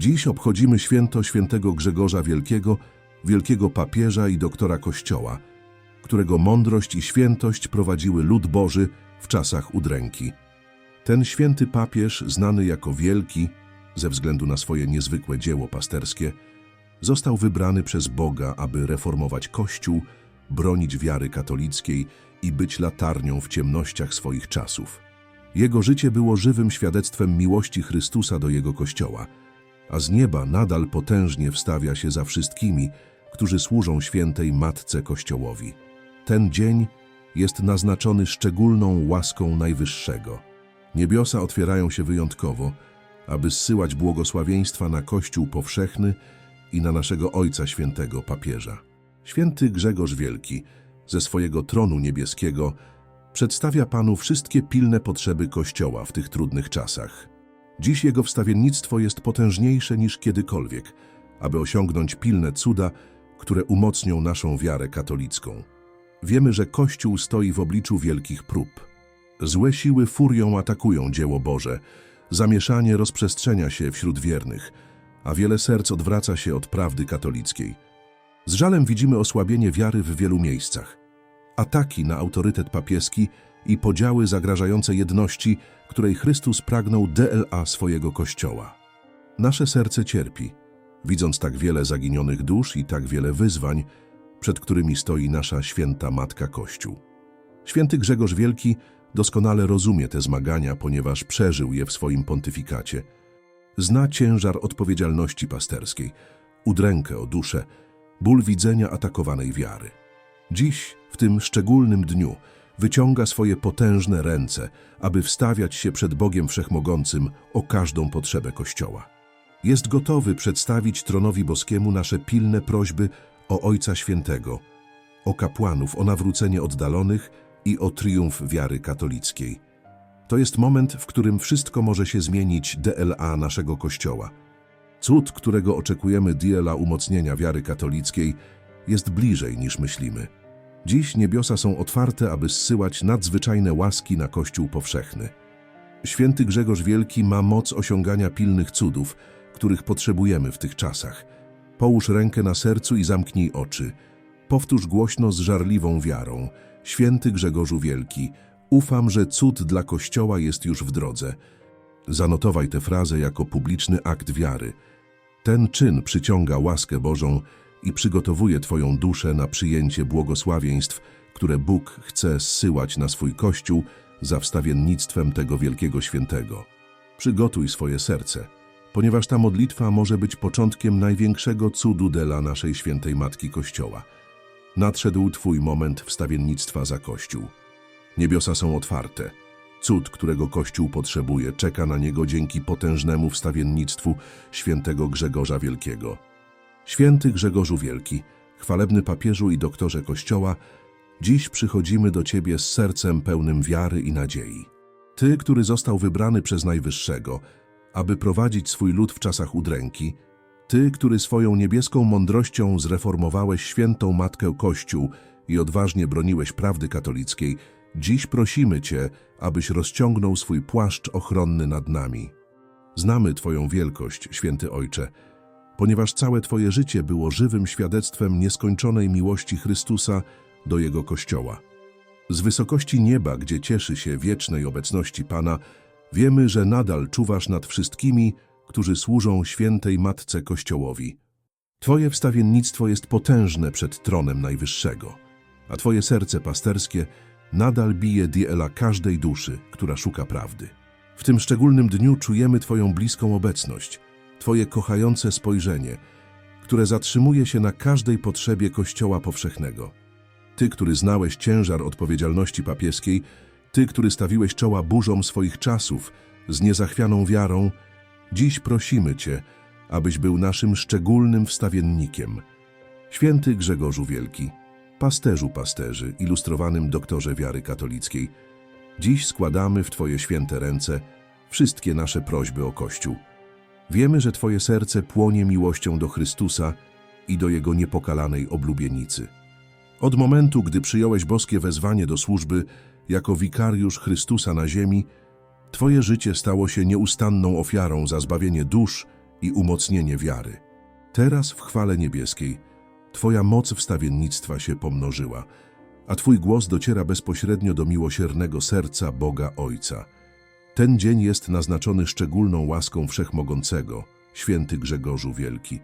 Dziś obchodzimy święto świętego Grzegorza Wielkiego, wielkiego papieża i doktora Kościoła, którego mądrość i świętość prowadziły lud Boży w czasach udręki. Ten święty papież, znany jako Wielki, ze względu na swoje niezwykłe dzieło pasterskie, został wybrany przez Boga, aby reformować Kościół, bronić wiary katolickiej i być latarnią w ciemnościach swoich czasów. Jego życie było żywym świadectwem miłości Chrystusa do Jego Kościoła, a z nieba nadal potężnie wstawia się za wszystkimi, którzy służą świętej Matce Kościołowi. Ten dzień jest naznaczony szczególną łaską Najwyższego. Niebiosa otwierają się wyjątkowo, aby zsyłać błogosławieństwa na Kościół powszechny i na naszego Ojca Świętego Papieża. Święty Grzegorz Wielki ze swojego tronu niebieskiego przedstawia Panu wszystkie pilne potrzeby Kościoła w tych trudnych czasach. Dziś jego wstawiennictwo jest potężniejsze niż kiedykolwiek, aby osiągnąć pilne cuda, które umocnią naszą wiarę katolicką. Wiemy, że Kościół stoi w obliczu wielkich prób. Złe siły furią atakują dzieło Boże, zamieszanie rozprzestrzenia się wśród wiernych, a wiele serc odwraca się od prawdy katolickiej. Z żalem widzimy osłabienie wiary w wielu miejscach. Ataki na autorytet papieski i podziały zagrażające jedności, której Chrystus pragnął DLA swojego Kościoła. Nasze serce cierpi, widząc tak wiele zaginionych dusz i tak wiele wyzwań, przed którymi stoi nasza święta Matka Kościół. Święty Grzegorz Wielki doskonale rozumie te zmagania, ponieważ przeżył je w swoim pontyfikacie. Zna ciężar odpowiedzialności pasterskiej, udrękę o duszę, ból widzenia atakowanej wiary. Dziś, w tym szczególnym dniu, wyciąga swoje potężne ręce, aby wstawiać się przed Bogiem Wszechmogącym o każdą potrzebę Kościoła. Jest gotowy przedstawić tronowi boskiemu nasze pilne prośby o Ojca Świętego, o kapłanów, o nawrócenie oddalonych i o triumf wiary katolickiej. To jest moment, w którym wszystko może się zmienić DLA naszego Kościoła. Cud, którego oczekujemy DLA umocnienia wiary katolickiej, jest bliżej niż myślimy. Dziś niebiosa są otwarte, aby zsyłać nadzwyczajne łaski na Kościół powszechny. Święty Grzegorz Wielki ma moc osiągania pilnych cudów, których potrzebujemy w tych czasach. Połóż rękę na sercu i zamknij oczy. Powtórz głośno z żarliwą wiarą. Święty Grzegorzu Wielki, ufam, że cud dla Kościoła jest już w drodze. Zanotowaj tę frazę jako publiczny akt wiary. Ten czyn przyciąga łaskę Bożą i przygotowuje Twoją duszę na przyjęcie błogosławieństw, które Bóg chce zsyłać na swój Kościół za wstawiennictwem tego wielkiego świętego. Przygotuj swoje serce, ponieważ ta modlitwa może być początkiem największego cudu dla naszej świętej Matki Kościoła. Nadszedł Twój moment wstawiennictwa za Kościół. Niebiosa są otwarte. Cud, którego Kościół potrzebuje, czeka na niego dzięki potężnemu wstawiennictwu świętego Grzegorza Wielkiego. Święty Grzegorzu Wielki, chwalebny papieżu i doktorze Kościoła, dziś przychodzimy do Ciebie z sercem pełnym wiary i nadziei. Ty, który został wybrany przez Najwyższego, aby prowadzić swój lud w czasach udręki, Ty, który swoją niebieską mądrością zreformowałeś świętą Matkę Kościół i odważnie broniłeś prawdy katolickiej, dziś prosimy Cię, abyś rozciągnął swój płaszcz ochronny nad nami. Znamy Twoją wielkość, święty Ojcze, ponieważ całe Twoje życie było żywym świadectwem nieskończonej miłości Chrystusa do Jego Kościoła. Z wysokości nieba, gdzie cieszy się wiecznej obecności Pana, wiemy, że nadal czuwasz nad wszystkimi, którzy służą świętej Matce Kościołowi. Twoje wstawiennictwo jest potężne przed tronem Najwyższego, a Twoje serce pasterskie nadal bije diela każdej duszy, która szuka prawdy. W tym szczególnym dniu czujemy Twoją bliską obecność – Twoje kochające spojrzenie, które zatrzymuje się na każdej potrzebie Kościoła powszechnego. Ty, który znałeś ciężar odpowiedzialności papieskiej, Ty, który stawiłeś czoła burzom swoich czasów z niezachwianą wiarą, dziś prosimy Cię, abyś był naszym szczególnym wstawiennikiem. Święty Grzegorzu Wielki, pasterzu pasterzy, ilustrowanym doktorze wiary katolickiej, dziś składamy w Twoje święte ręce wszystkie nasze prośby o Kościół. Wiemy, że Twoje serce płonie miłością do Chrystusa i do Jego niepokalanej oblubienicy. Od momentu, gdy przyjąłeś boskie wezwanie do służby jako wikariusz Chrystusa na ziemi, Twoje życie stało się nieustanną ofiarą za zbawienie dusz i umocnienie wiary. Teraz w chwale niebieskiej Twoja moc wstawiennictwa się pomnożyła, a Twój głos dociera bezpośrednio do miłosiernego serca Boga Ojca. Ten dzień jest naznaczony szczególną łaską Wszechmogącego, święty Grzegorzu Wielki.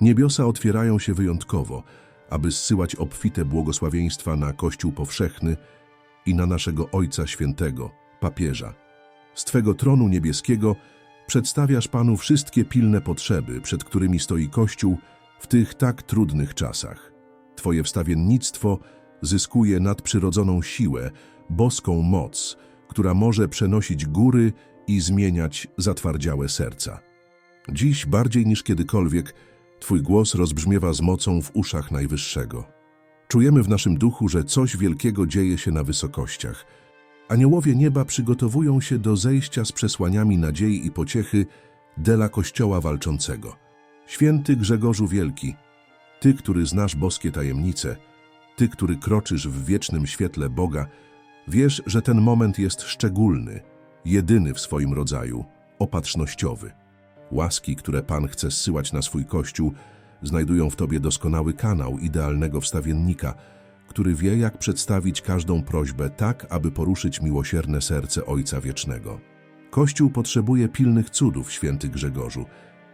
Niebiosa otwierają się wyjątkowo, aby zsyłać obfite błogosławieństwa na Kościół powszechny i na naszego Ojca Świętego, papieża. Z Twego tronu niebieskiego przedstawiasz Panu wszystkie pilne potrzeby, przed którymi stoi Kościół w tych tak trudnych czasach. Twoje wstawiennictwo zyskuje nadprzyrodzoną siłę, boską moc, która może przenosić góry i zmieniać zatwardziałe serca. Dziś bardziej niż kiedykolwiek Twój głos rozbrzmiewa z mocą w uszach Najwyższego. Czujemy w naszym duchu, że coś wielkiego dzieje się na wysokościach. Aniołowie nieba przygotowują się do zejścia z przesłaniami nadziei i pociechy dela Kościoła walczącego. Święty Grzegorzu Wielki, Ty, który znasz boskie tajemnice, Ty, który kroczysz w wiecznym świetle Boga, wiesz, że ten moment jest szczególny, jedyny w swoim rodzaju, opatrznościowy. Łaski, które Pan chce zsyłać na swój Kościół, znajdują w Tobie doskonały kanał idealnego wstawiennika, który wie, jak przedstawić każdą prośbę tak, aby poruszyć miłosierne serce Ojca Wiecznego. Kościół potrzebuje pilnych cudów, święty Grzegorzu,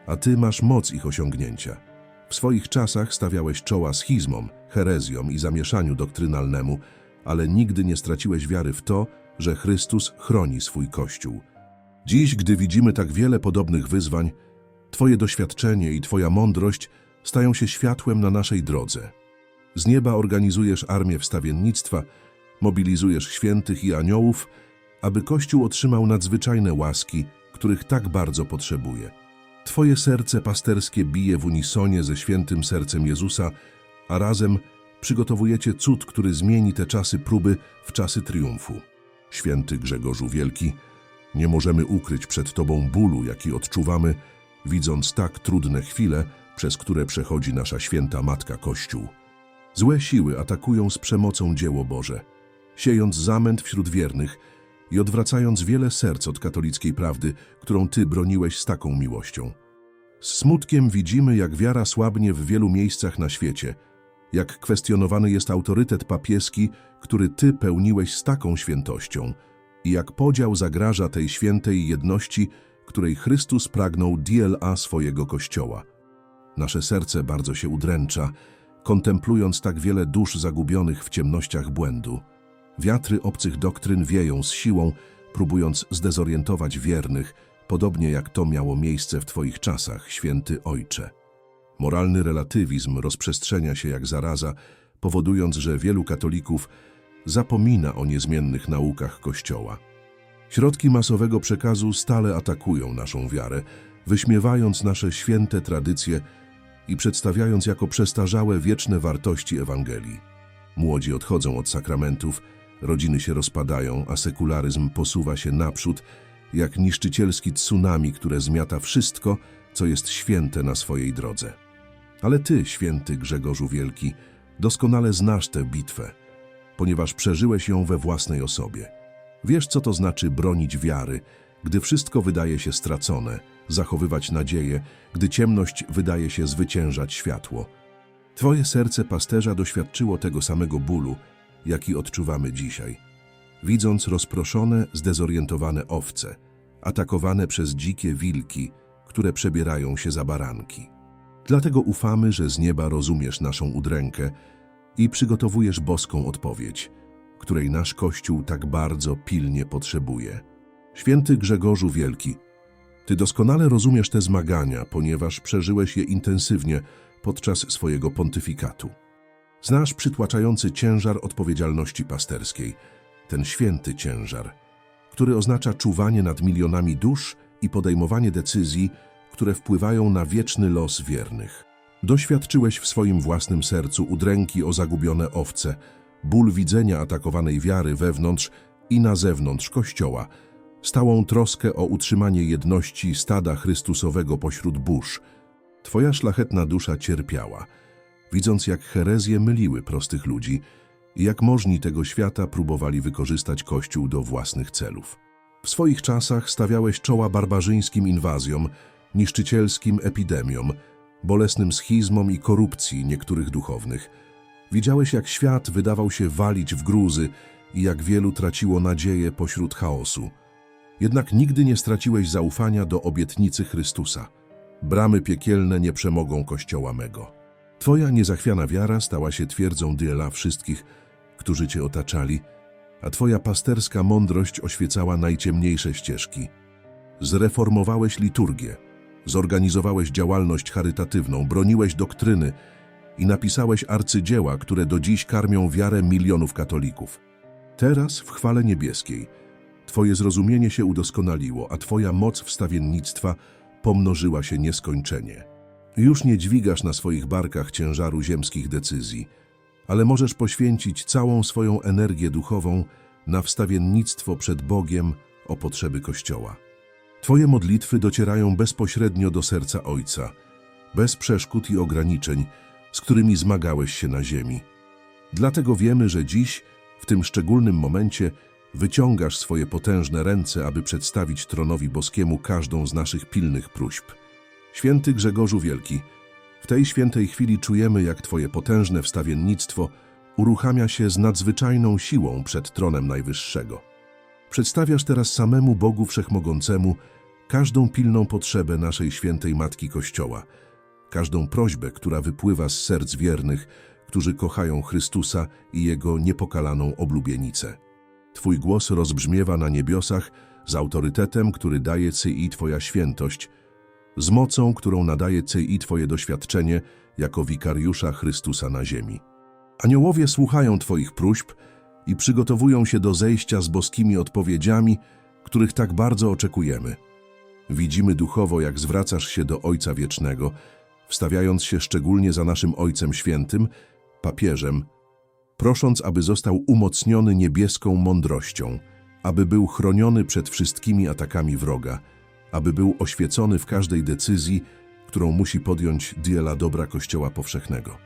a Ty masz moc ich osiągnięcia. W swoich czasach stawiałeś czoła schizmom, herezjom i zamieszaniu doktrynalnemu, ale nigdy nie straciłeś wiary w to, że Chrystus chroni swój Kościół. Dziś, gdy widzimy tak wiele podobnych wyzwań, Twoje doświadczenie i Twoja mądrość stają się światłem na naszej drodze. Z nieba organizujesz armię wstawiennictwa, mobilizujesz świętych i aniołów, aby Kościół otrzymał nadzwyczajne łaski, których tak bardzo potrzebuje. Twoje serce pasterskie bije w unisonie ze świętym sercem Jezusa, a razem przygotowujecie cud, który zmieni te czasy próby w czasy triumfu. Święty Grzegorzu Wielki, nie możemy ukryć przed Tobą bólu, jaki odczuwamy, widząc tak trudne chwile, przez które przechodzi nasza święta Matka Kościół. Złe siły atakują z przemocą dzieło Boże, siejąc zamęt wśród wiernych i odwracając wiele serc od katolickiej prawdy, którą Ty broniłeś z taką miłością. Z smutkiem widzimy, jak wiara słabnie w wielu miejscach na świecie, jak kwestionowany jest autorytet papieski, który Ty pełniłeś z taką świętością i jak podział zagraża tej świętej jedności, której Chrystus pragnął DLA swojego Kościoła. Nasze serce bardzo się udręcza, kontemplując tak wiele dusz zagubionych w ciemnościach błędu. Wiatry obcych doktryn wieją z siłą, próbując zdezorientować wiernych, podobnie jak to miało miejsce w Twoich czasach, święty Ojcze. Moralny relatywizm rozprzestrzenia się jak zaraza, powodując, że wielu katolików zapomina o niezmiennych naukach Kościoła. Środki masowego przekazu stale atakują naszą wiarę, wyśmiewając nasze święte tradycje i przedstawiając jako przestarzałe wieczne wartości Ewangelii. Młodzi odchodzą od sakramentów, rodziny się rozpadają, a sekularyzm posuwa się naprzód, jak niszczycielski tsunami, które zmiata wszystko, co jest święte na swojej drodze. Ale ty, święty Grzegorzu Wielki, doskonale znasz tę bitwę, ponieważ przeżyłeś ją we własnej osobie. Wiesz, co to znaczy bronić wiary, gdy wszystko wydaje się stracone, zachowywać nadzieję, gdy ciemność wydaje się zwyciężać światło. Twoje serce pasterza doświadczyło tego samego bólu, jaki odczuwamy dzisiaj. Widząc rozproszone, zdezorientowane owce, atakowane przez dzikie wilki, które przebierają się za baranki. Dlatego ufamy, że z nieba rozumiesz naszą udrękę i przygotowujesz boską odpowiedź, której nasz Kościół tak bardzo pilnie potrzebuje. Święty Grzegorzu Wielki, Ty doskonale rozumiesz te zmagania, ponieważ przeżyłeś je intensywnie podczas swojego pontyfikatu. Znasz przytłaczający ciężar odpowiedzialności pasterskiej, ten święty ciężar, który oznacza czuwanie nad milionami dusz i podejmowanie decyzji, które wpływają na wieczny los wiernych. Doświadczyłeś w swoim własnym sercu udręki o zagubione owce, ból widzenia atakowanej wiary wewnątrz i na zewnątrz Kościoła, stałą troskę o utrzymanie jedności stada Chrystusowego pośród burz. Twoja szlachetna dusza cierpiała, widząc jak herezje myliły prostych ludzi i jak możni tego świata próbowali wykorzystać Kościół do własnych celów. W swoich czasach stawiałeś czoła barbarzyńskim inwazjom, niszczycielskim epidemiom, bolesnym schizmom i korupcji niektórych duchownych. Widziałeś, jak świat wydawał się walić w gruzy i jak wielu traciło nadzieję pośród chaosu. Jednak nigdy nie straciłeś zaufania do obietnicy Chrystusa. Bramy piekielne nie przemogą Kościoła mego. Twoja niezachwiana wiara stała się twierdzą dla wszystkich, którzy Cię otaczali, a Twoja pasterska mądrość oświecała najciemniejsze ścieżki. Zreformowałeś liturgię, zorganizowałeś działalność charytatywną, broniłeś doktryny i napisałeś arcydzieła, które do dziś karmią wiarę milionów katolików. Teraz, w chwale niebieskiej, Twoje zrozumienie się udoskonaliło, a Twoja moc wstawiennictwa pomnożyła się nieskończenie. Już nie dźwigasz na swoich barkach ciężaru ziemskich decyzji, ale możesz poświęcić całą swoją energię duchową na wstawiennictwo przed Bogiem o potrzeby Kościoła. Twoje modlitwy docierają bezpośrednio do serca Ojca, bez przeszkód i ograniczeń, z którymi zmagałeś się na ziemi. Dlatego wiemy, że dziś, w tym szczególnym momencie, wyciągasz swoje potężne ręce, aby przedstawić tronowi boskiemu każdą z naszych pilnych próśb. Święty Grzegorzu Wielki, w tej świętej chwili czujemy, jak Twoje potężne wstawiennictwo uruchamia się z nadzwyczajną siłą przed tronem Najwyższego. Przedstawiasz teraz samemu Bogu Wszechmogącemu każdą pilną potrzebę naszej świętej Matki Kościoła, każdą prośbę, która wypływa z serc wiernych, którzy kochają Chrystusa i Jego niepokalaną oblubienicę. Twój głos rozbrzmiewa na niebiosach z autorytetem, który daje Ci Twoja świętość, z mocą, którą nadaje Ci Twoje doświadczenie jako wikariusza Chrystusa na ziemi. Aniołowie słuchają Twoich próśb i przygotowują się do zejścia z boskimi odpowiedziami, których tak bardzo oczekujemy. Widzimy duchowo, jak zwracasz się do Ojca Wiecznego, wstawiając się szczególnie za naszym Ojcem Świętym, papieżem, prosząc, aby został umocniony niebieską mądrością, aby był chroniony przed wszystkimi atakami wroga, aby był oświecony w każdej decyzji, którą musi podjąć dla dobra Kościoła Powszechnego.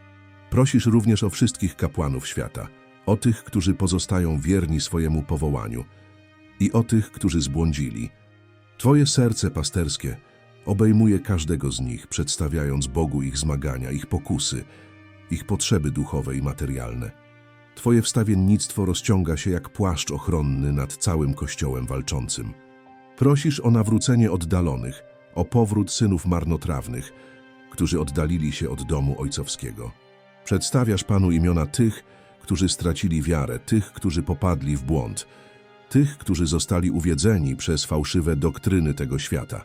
Prosisz również o wszystkich kapłanów świata, o tych, którzy pozostają wierni swojemu powołaniu i o tych, którzy zbłądzili. Twoje serce pasterskie obejmuje każdego z nich, przedstawiając Bogu ich zmagania, ich pokusy, ich potrzeby duchowe i materialne. Twoje wstawiennictwo rozciąga się jak płaszcz ochronny nad całym Kościołem walczącym. Prosisz o nawrócenie oddalonych, o powrót synów marnotrawnych, którzy oddalili się od domu ojcowskiego. Przedstawiasz Panu imiona tych, którzy stracili wiarę, tych, którzy popadli w błąd, tych, którzy zostali uwiedzeni przez fałszywe doktryny tego świata.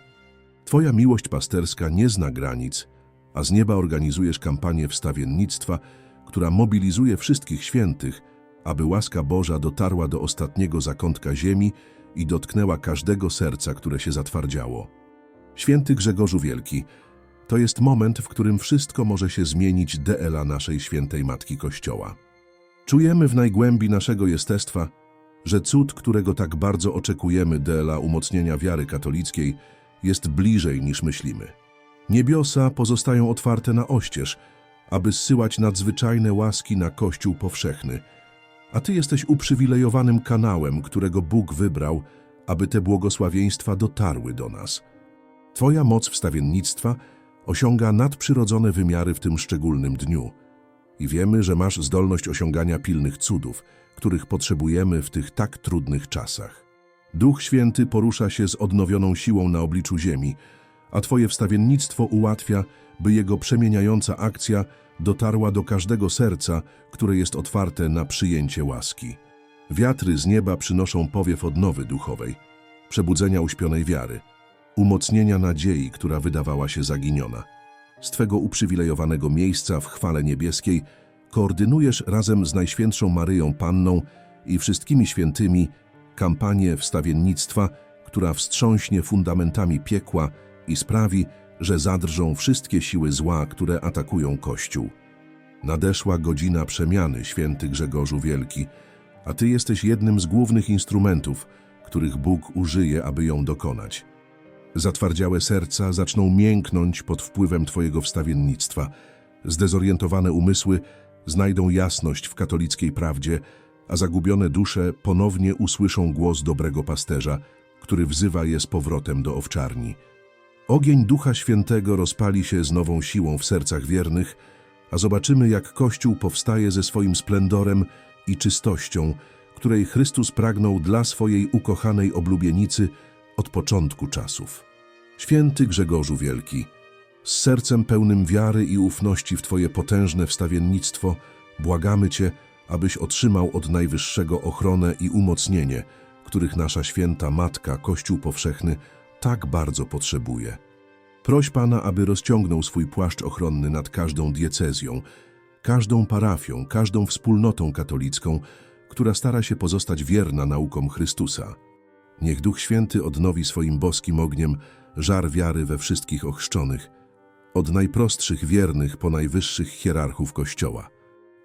Twoja miłość pasterska nie zna granic, a z nieba organizujesz kampanię wstawiennictwa, która mobilizuje wszystkich świętych, aby łaska Boża dotarła do ostatniego zakątka ziemi i dotknęła każdego serca, które się zatwardziało. Święty Grzegorzu Wielki, to jest moment, w którym wszystko może się zmienić DLA naszej świętej Matki Kościoła. Czujemy w najgłębi naszego jestestwa, że cud, którego tak bardzo oczekujemy DLA umocnienia wiary katolickiej, jest bliżej niż myślimy. Niebiosa pozostają otwarte na oścież, aby zsyłać nadzwyczajne łaski na Kościół powszechny, a Ty jesteś uprzywilejowanym kanałem, którego Bóg wybrał, aby te błogosławieństwa dotarły do nas. Twoja moc wstawiennictwa osiąga nadprzyrodzone wymiary w tym szczególnym dniu i wiemy, że masz zdolność osiągania pilnych cudów, których potrzebujemy w tych tak trudnych czasach. Duch Święty porusza się z odnowioną siłą na obliczu ziemi, a Twoje wstawiennictwo ułatwia, by jego przemieniająca akcja dotarła do każdego serca, które jest otwarte na przyjęcie łaski. Wiatry z nieba przynoszą powiew odnowy duchowej, przebudzenia uśpionej wiary, umocnienia nadziei, która wydawała się zaginiona. Z Twego uprzywilejowanego miejsca w chwale niebieskiej koordynujesz razem z Najświętszą Maryją Panną i wszystkimi świętymi kampanię wstawiennictwa, która wstrząśnie fundamentami piekła i sprawi, że zadrżą wszystkie siły zła, które atakują Kościół. Nadeszła godzina przemiany, święty Grzegorzu Wielki, a Ty jesteś jednym z głównych instrumentów, których Bóg użyje, aby ją dokonać. Zatwardziałe serca zaczną mięknąć pod wpływem Twojego wstawiennictwa. Zdezorientowane umysły znajdą jasność w katolickiej prawdzie, a zagubione dusze ponownie usłyszą głos dobrego pasterza, który wzywa je z powrotem do owczarni. Ogień Ducha Świętego rozpali się z nową siłą w sercach wiernych, a zobaczymy, jak Kościół powstaje ze swoim splendorem i czystością, której Chrystus pragnął dla swojej ukochanej oblubienicy od początku czasów. Święty Grzegorzu Wielki, z sercem pełnym wiary i ufności w Twoje potężne wstawiennictwo, błagamy Cię, abyś otrzymał od Najwyższego ochronę i umocnienie, których nasza święta Matka, Kościół Powszechny, tak bardzo potrzebuje. Proś Pana, aby rozciągnął swój płaszcz ochronny nad każdą diecezją, każdą parafią, każdą wspólnotą katolicką, która stara się pozostać wierna naukom Chrystusa. Niech Duch Święty odnowi swoim boskim ogniem żar wiary we wszystkich ochrzczonych, od najprostszych wiernych po najwyższych hierarchów Kościoła.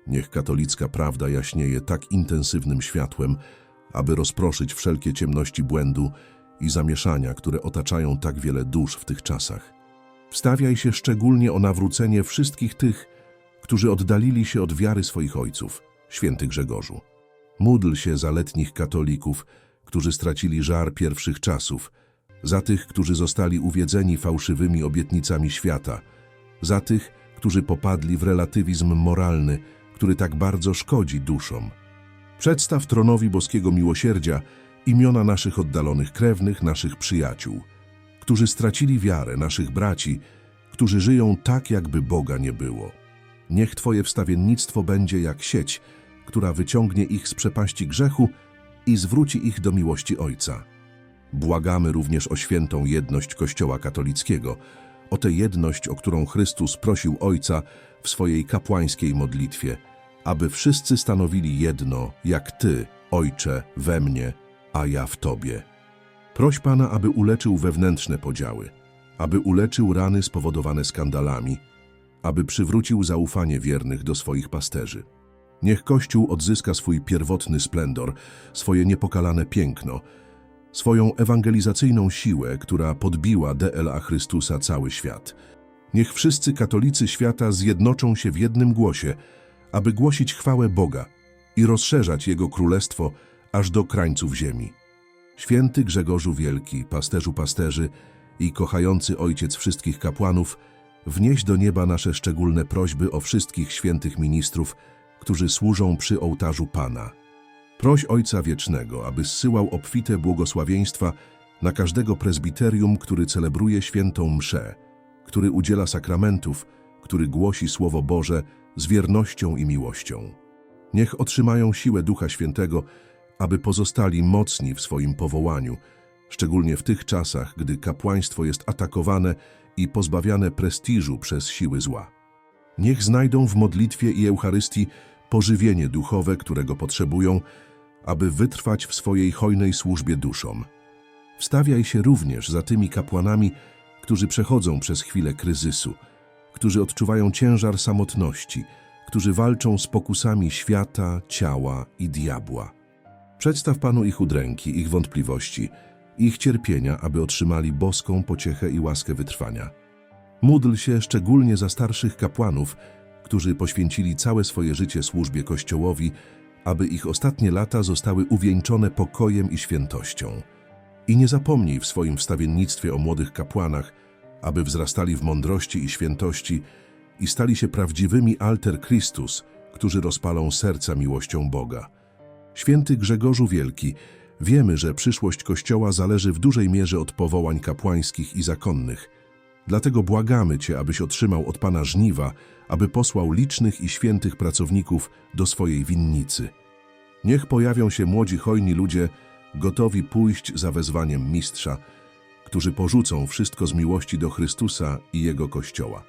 Niech katolicka prawda jaśnieje tak intensywnym światłem, aby rozproszyć wszelkie ciemności błędu i zamieszania, które otaczają tak wiele dusz w tych czasach. Wstawiaj się szczególnie o nawrócenie wszystkich tych, którzy oddalili się od wiary swoich ojców, święty Grzegorzu. Módl się za letnich katolików, którzy stracili żar pierwszych czasów, za tych, którzy zostali uwiedzeni fałszywymi obietnicami świata, za tych, którzy popadli w relatywizm moralny, który tak bardzo szkodzi duszom. Przedstaw tronowi boskiego miłosierdzia imiona naszych oddalonych krewnych, naszych przyjaciół, którzy stracili wiarę, naszych braci, którzy żyją tak, jakby Boga nie było. Niech Twoje wstawiennictwo będzie jak sieć, która wyciągnie ich z przepaści grzechu i zwróci ich do miłości Ojca. Błagamy również o świętą jedność Kościoła katolickiego, o tę jedność, o którą Chrystus prosił Ojca w swojej kapłańskiej modlitwie, aby wszyscy stanowili jedno, jak Ty, Ojcze, we mnie, a ja w Tobie. Proś Pana, aby uleczył wewnętrzne podziały, aby uleczył rany spowodowane skandalami, aby przywrócił zaufanie wiernych do swoich pasterzy. Niech Kościół odzyska swój pierwotny splendor, swoje niepokalane piękno, swoją ewangelizacyjną siłę, która podbiła DLA Chrystusa cały świat. Niech wszyscy katolicy świata zjednoczą się w jednym głosie, aby głosić chwałę Boga i rozszerzać Jego królestwo aż do krańców ziemi. Święty Grzegorzu Wielki, pasterzu pasterzy i kochający Ojciec wszystkich kapłanów, wnieś do nieba nasze szczególne prośby o wszystkich świętych ministrów, którzy służą przy ołtarzu Pana. Proś Ojca Wiecznego, aby zsyłał obfite błogosławieństwa na każdego prezbiterium, który celebruje świętą mszę, który udziela sakramentów, który głosi Słowo Boże z wiernością i miłością. Niech otrzymają siłę Ducha Świętego, aby pozostali mocni w swoim powołaniu, szczególnie w tych czasach, gdy kapłaństwo jest atakowane i pozbawiane prestiżu przez siły zła. Niech znajdą w modlitwie i Eucharystii pożywienie duchowe, którego potrzebują, aby wytrwać w swojej hojnej służbie duszom. Wstawiaj się również za tymi kapłanami, którzy przechodzą przez chwilę kryzysu, którzy odczuwają ciężar samotności, którzy walczą z pokusami świata, ciała i diabła. Przedstaw Panu ich udręki, ich wątpliwości, ich cierpienia, aby otrzymali boską pociechę i łaskę wytrwania. Módl się szczególnie za starszych kapłanów, którzy poświęcili całe swoje życie służbie Kościołowi, aby ich ostatnie lata zostały uwieńczone pokojem i świętością. I nie zapomnij w swoim wstawiennictwie o młodych kapłanach, aby wzrastali w mądrości i świętości i stali się prawdziwymi alter Christus, którzy rozpalą serca miłością Boga. Święty Grzegorzu Wielki, wiemy, że przyszłość Kościoła zależy w dużej mierze od powołań kapłańskich i zakonnych. Dlatego błagamy Cię, abyś otrzymał od Pana żniwa, aby posłał licznych i świętych pracowników do swojej winnicy. Niech pojawią się młodzi hojni ludzie, gotowi pójść za wezwaniem Mistrza, którzy porzucą wszystko z miłości do Chrystusa i Jego Kościoła.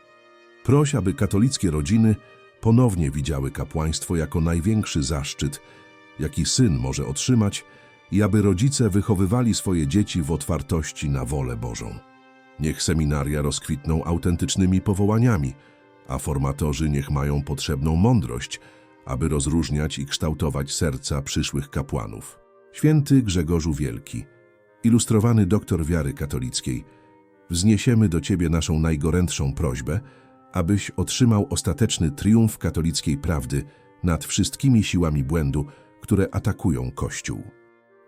Proś, aby katolickie rodziny ponownie widziały kapłaństwo jako największy zaszczyt, jaki syn może otrzymać i aby rodzice wychowywali swoje dzieci w otwartości na wolę Bożą. Niech seminaria rozkwitną autentycznymi powołaniami, a formatorzy niech mają potrzebną mądrość, aby rozróżniać i kształtować serca przyszłych kapłanów. Święty Grzegorzu Wielki, ilustrowany doktor wiary katolickiej, wzniesiemy do Ciebie naszą najgorętszą prośbę, abyś otrzymał ostateczny triumf katolickiej prawdy nad wszystkimi siłami błędu, które atakują Kościół.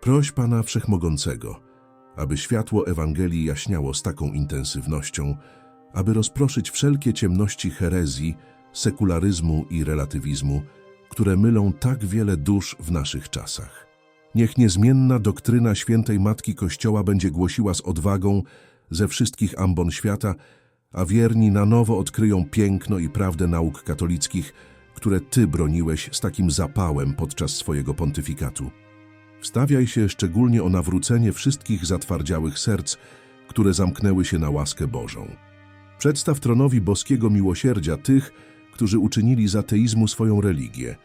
Proś Pana Wszechmogącego, aby światło Ewangelii jaśniało z taką intensywnością, aby rozproszyć wszelkie ciemności herezji, sekularyzmu i relatywizmu, które mylą tak wiele dusz w naszych czasach. Niech niezmienna doktryna świętej Matki Kościoła będzie głosiła z odwagą ze wszystkich ambon świata, a wierni na nowo odkryją piękno i prawdę nauk katolickich, które Ty broniłeś z takim zapałem podczas swojego pontyfikatu. Wstawiaj się szczególnie o nawrócenie wszystkich zatwardziałych serc, które zamknęły się na łaskę Bożą. Przedstaw tronowi boskiego miłosierdzia tych, którzy uczynili z ateizmu swoją religię,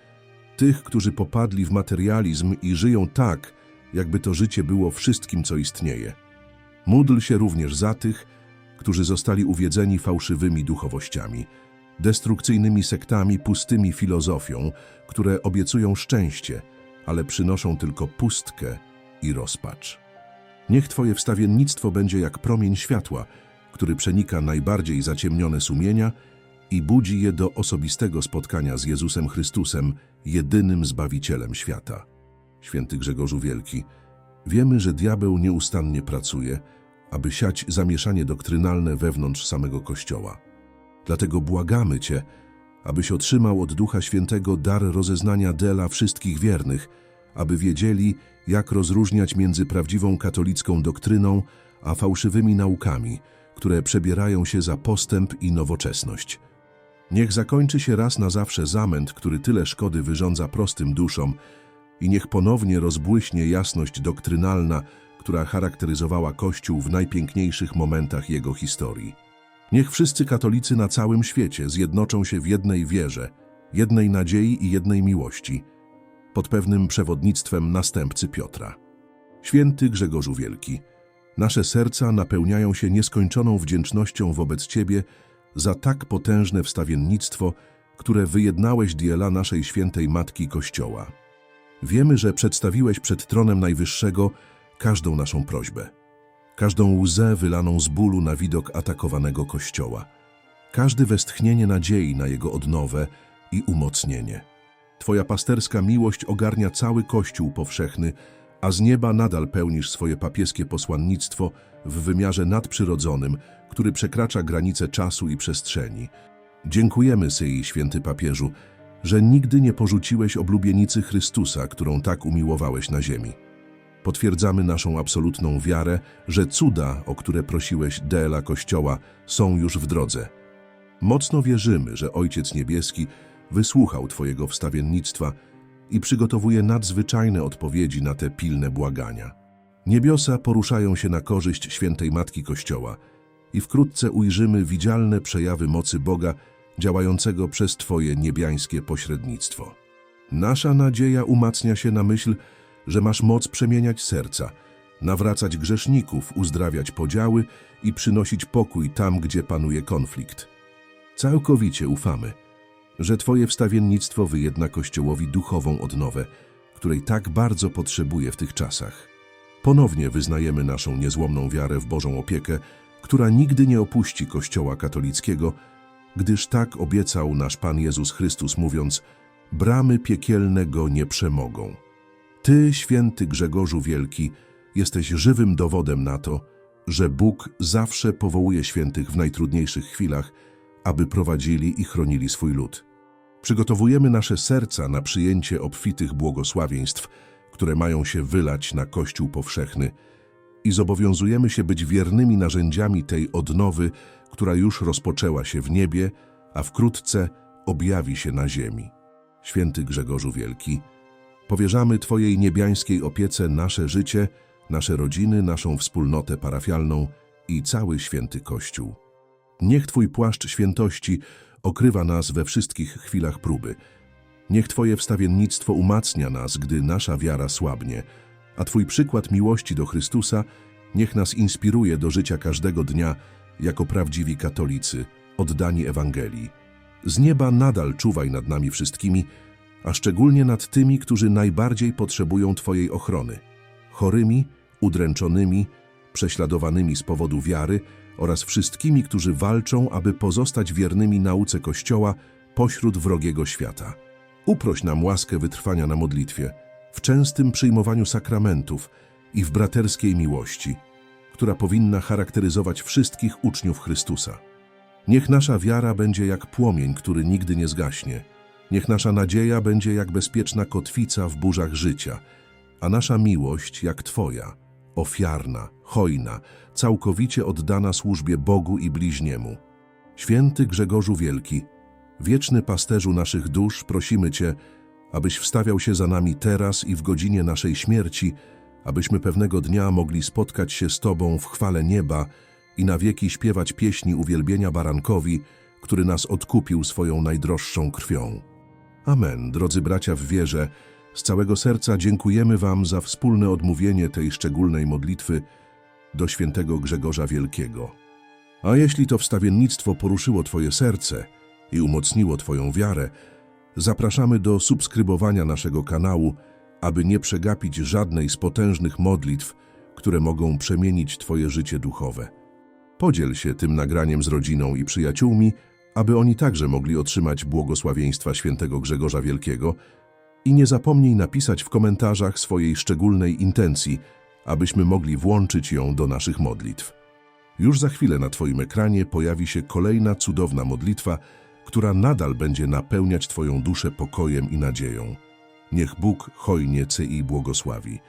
tych, którzy popadli w materializm i żyją tak, jakby to życie było wszystkim, co istnieje. Módl się również za tych, którzy zostali uwiedzeni fałszywymi duchowościami, destrukcyjnymi sektami, pustymi filozofią, które obiecują szczęście, ale przynoszą tylko pustkę i rozpacz. Niech Twoje wstawiennictwo będzie jak promień światła, który przenika najbardziej zaciemnione sumienia i budzi je do osobistego spotkania z Jezusem Chrystusem, jedynym Zbawicielem świata. Święty Grzegorzu Wielki, wiemy, że diabeł nieustannie pracuje, aby siać zamieszanie doktrynalne wewnątrz samego Kościoła. Dlatego błagamy Cię, abyś otrzymał od Ducha Świętego dar rozeznania dela wszystkich wiernych, aby wiedzieli, jak rozróżniać między prawdziwą katolicką doktryną a fałszywymi naukami, które przebierają się za postęp i nowoczesność. Niech zakończy się raz na zawsze zamęt, który tyle szkody wyrządza prostym duszom i niech ponownie rozbłyśnie jasność doktrynalna, która charakteryzowała Kościół w najpiękniejszych momentach jego historii. Niech wszyscy katolicy na całym świecie zjednoczą się w jednej wierze, jednej nadziei i jednej miłości, pod pewnym przewodnictwem następcy Piotra. Święty Grzegorzu Wielki, nasze serca napełniają się nieskończoną wdzięcznością wobec Ciebie za tak potężne wstawiennictwo, które wyjednałeś diela naszej świętej Matki Kościoła. Wiemy, że przedstawiłeś przed tronem Najwyższego każdą naszą prośbę, każdą łzę wylaną z bólu na widok atakowanego Kościoła, każde westchnienie nadziei na jego odnowę i umocnienie. Twoja pasterska miłość ogarnia cały Kościół powszechny, a z nieba nadal pełnisz swoje papieskie posłannictwo w wymiarze nadprzyrodzonym, który przekracza granice czasu i przestrzeni. Dziękujemy Syi, święty papieżu, że nigdy nie porzuciłeś oblubienicy Chrystusa, którą tak umiłowałeś na ziemi. Potwierdzamy naszą absolutną wiarę, że cuda, o które prosiłeś Dela Kościoła, są już w drodze. Mocno wierzymy, że Ojciec Niebieski wysłuchał Twojego wstawiennictwa i przygotowuje nadzwyczajne odpowiedzi na te pilne błagania. Niebiosa poruszają się na korzyść świętej Matki Kościoła i wkrótce ujrzymy widzialne przejawy mocy Boga działającego przez Twoje niebiańskie pośrednictwo. Nasza nadzieja umacnia się na myśl, że masz moc przemieniać serca, nawracać grzeszników, uzdrawiać podziały i przynosić pokój tam, gdzie panuje konflikt. Całkowicie ufamy, że Twoje wstawiennictwo wyjedna Kościołowi duchową odnowę, której tak bardzo potrzebuje w tych czasach. Ponownie wyznajemy naszą niezłomną wiarę w Bożą opiekę, która nigdy nie opuści Kościoła katolickiego, gdyż tak obiecał nasz Pan Jezus Chrystus, mówiąc: Bramy piekielne go nie przemogą. Ty, święty Grzegorzu Wielki, jesteś żywym dowodem na to, że Bóg zawsze powołuje świętych w najtrudniejszych chwilach, aby prowadzili i chronili swój lud. Przygotowujemy nasze serca na przyjęcie obfitych błogosławieństw, które mają się wylać na Kościół powszechny i zobowiązujemy się być wiernymi narzędziami tej odnowy, która już rozpoczęła się w niebie, a wkrótce objawi się na ziemi. Święty Grzegorzu Wielki, powierzamy Twojej niebiańskiej opiece nasze życie, nasze rodziny, naszą wspólnotę parafialną i cały święty Kościół. Niech Twój płaszcz świętości okrywa nas we wszystkich chwilach próby. Niech Twoje wstawiennictwo umacnia nas, gdy nasza wiara słabnie, a Twój przykład miłości do Chrystusa niech nas inspiruje do życia każdego dnia jako prawdziwi katolicy, oddani Ewangelii. Z nieba nadal czuwaj nad nami wszystkimi, a szczególnie nad tymi, którzy najbardziej potrzebują Twojej ochrony. Chorymi, udręczonymi, prześladowanymi z powodu wiary oraz wszystkimi, którzy walczą, aby pozostać wiernymi nauce Kościoła pośród wrogiego świata. Uproś nam łaskę wytrwania na modlitwie, w częstym przyjmowaniu sakramentów i w braterskiej miłości. która powinna charakteryzować wszystkich uczniów Chrystusa. Niech nasza wiara będzie jak płomień, który nigdy nie zgaśnie. Niech nasza nadzieja będzie jak bezpieczna kotwica w burzach życia, a nasza miłość jak Twoja, ofiarna, hojna, całkowicie oddana służbie Bogu i bliźniemu. Święty Grzegorzu Wielki, wieczny pasterzu naszych dusz, prosimy Cię, abyś wstawiał się za nami teraz i w godzinie naszej śmierci, abyśmy pewnego dnia mogli spotkać się z Tobą w chwale nieba i na wieki śpiewać pieśni uwielbienia barankowi, który nas odkupił swoją najdroższą krwią. Amen, drodzy bracia w wierze, z całego serca dziękujemy Wam za wspólne odmówienie tej szczególnej modlitwy do świętego Grzegorza Wielkiego. A jeśli to wstawiennictwo poruszyło Twoje serce i umocniło Twoją wiarę, zapraszamy do subskrybowania naszego kanału, aby nie przegapić żadnej z potężnych modlitw, które mogą przemienić Twoje życie duchowe. Podziel się tym nagraniem z rodziną i przyjaciółmi, aby oni także mogli otrzymać błogosławieństwa świętego Grzegorza Wielkiego i nie zapomnij napisać w komentarzach swojej szczególnej intencji, abyśmy mogli włączyć ją do naszych modlitw. Już za chwilę na Twoim ekranie pojawi się kolejna cudowna modlitwa, która nadal będzie napełniać Twoją duszę pokojem i nadzieją. Niech Bóg hojnie i błogosławi.